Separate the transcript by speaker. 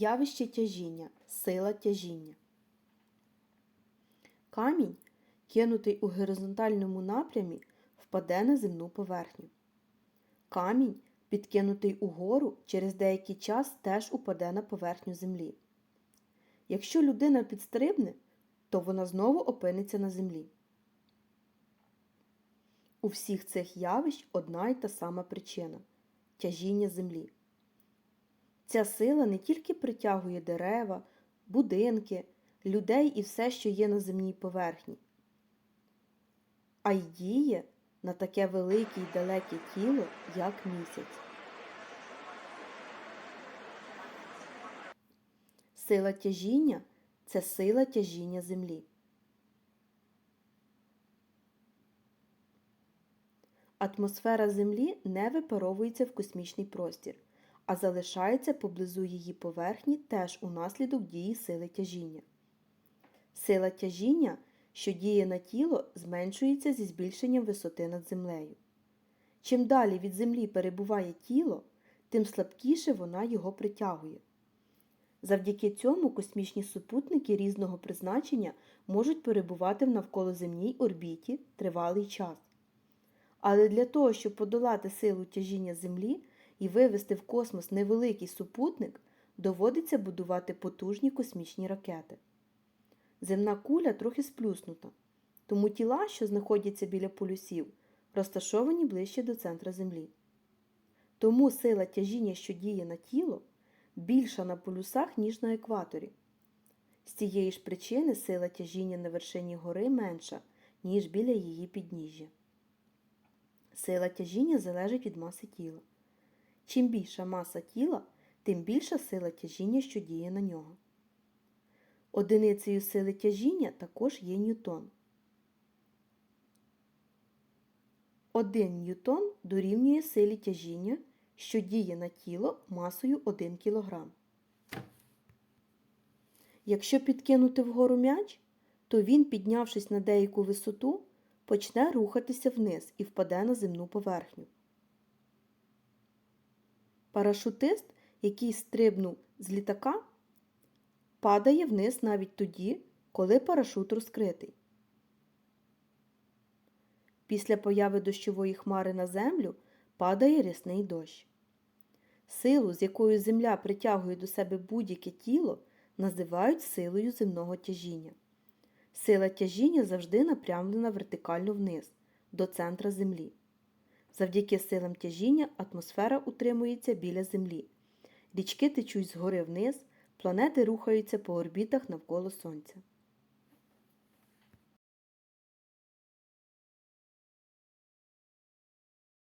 Speaker 1: Явище тяжіння, сила тяжіння. Камінь, кинутий у горизонтальному напрямі, впаде на земну поверхню. Камінь, підкинутий угору, через деякий час теж упаде на поверхню землі. Якщо людина підстрибне, то вона знову опиниться на землі. У всіх цих явищ одна й та сама причина тяжіння землі. Ця сила не тільки притягує дерева, будинки, людей і все, що є на земній поверхні, а й діє на таке велике й далеке тіло, як місяць. Сила тяжіння це сила тяжіння землі. Атмосфера Землі не випаровується в космічний простір, а залишається поблизу її поверхні теж унаслідок дії сили тяжіння. Сила тяжіння, що діє на тіло, зменшується зі збільшенням висоти над землею. Чим далі від землі перебуває тіло, тим слабкіше вона його притягує. Завдяки цьому космічні супутники різного призначення можуть перебувати в навколоземній орбіті тривалий час. Але для того, щоб подолати силу тяжіння Землі і вивести в космос невеликий супутник, доводиться будувати потужні космічні ракети. Земна куля трохи сплюснута, тому тіла, що знаходяться біля полюсів, розташовані ближче до центра Землі. Тому сила тяжіння, що діє на тіло, більша на полюсах, ніж на екваторі. З цієї ж причини сила тяжіння на вершині гори менша, ніж біля її підніжжя. Сила тяжіння залежить від маси тіла. Чим більша маса тіла, тим більша сила тяжіння, що діє на нього. Одиницею сили тяжіння також є ньютон. Один ньютон дорівнює силі тяжіння, що діє на тіло масою 1 кг. Якщо підкинути вгору м'яч, то він, піднявшись на деяку висоту, почне рухатися вниз і впаде на земну поверхню. Парашутист, який стрибнув з літака, падає вниз навіть тоді, коли парашут розкритий. Після появи дощової хмари на землю падає рясний дощ. Силу, з якою земля притягує до себе будь-яке тіло, називають силою земного тяжіння. Сила тяжіння завжди напрямлена вертикально вниз, до центра Землі. Завдяки силам тяжіння атмосфера утримується біля Землі. Річки течуть згори вниз, планети рухаються по орбітах навколо Сонця.